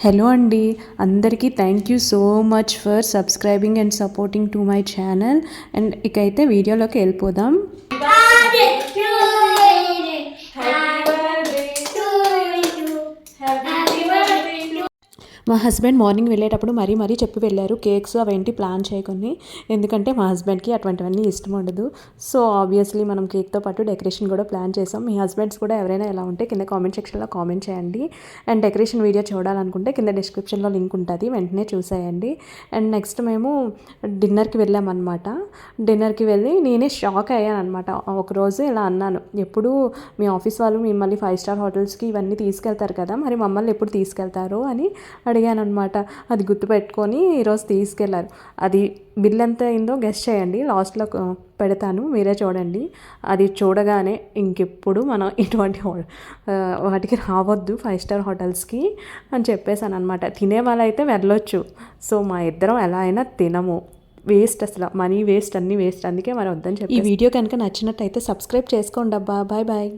Hello అండి అందరికీ thank you so much for subscribing and supporting to my channel and ఇకైతే వీడియోలోకి వెళ్ళిపోదాం. మా హస్బెండ్ మార్నింగ్ వెళ్ళేటప్పుడు మరీ మరీ చెప్పి వెళ్ళారు. కేక్స్ అవేంటి ప్లాన్ చేయకొని ఎందుకంటే మా హస్బెండ్కి అటువంటివన్నీ ఇష్టం ఉండదు. సో ఆబ్వియస్లీ మనం కేక్తో పాటు డెకరేషన్ కూడా ప్లాన్ చేసాం. మీ హస్బెండ్స్ కూడా ఎవరైనా ఎలా ఉంటే కింద కామెంట్ సెక్షన్లో కామెంట్ చేయండి. అండ్ డెకరేషన్ వీడియో చూడాలనుకుంటే కింద డిస్క్రిప్షన్లో లింక్ ఉంటుంది. వెంటనే చూసేయండి. అండ్ నెక్స్ట్ మేము డిన్నర్కి వెళ్ళామన్నమాట. డిన్నర్కి వెళ్ళి నేనే షాక్ అయ్యాను అనమాట ఒకరోజు ఇలా అన్నాను. ఎప్పుడు మీ ఆఫీస్ వాళ్ళు మిమ్మల్ని ఫైవ్ స్టార్ హోటల్స్కి ఇవన్నీ తీసుకెళ్తారు కదా! మరి మమ్మల్ని ఎప్పుడు తీసుకెళ్తారు? అని అడిగాను అనమాట అది గుర్తుపెట్టుకొని ఈరోజు తీసుకెళ్ళారు. అది బిల్ ఎంత అయిందో గెస్ట్ చేయండి. లాస్ట్లో పెడతాను. మీరే చూడండి. అది చూడగానే ఇంకెప్పుడు మనం ఇటువంటి వాటికి రావద్దు. ఫైవ్ స్టార్ హోటల్స్కి అని చెప్పేసాను అనమాట తినే వాళ్ళైతే వెళ్ళొచ్చు. సో మా ఇద్దరం ఎలా అయినా తినము. వేస్ట్ అసలు. మనీ వేస్ట్ అన్నీ వేస్ట్. అందుకే మరి వద్దని చెప్పి ఈ వీడియో కనుక నచ్చినట్టయితే సబ్స్క్రైబ్ చేసుకోండి అబ్బా. Bye bye.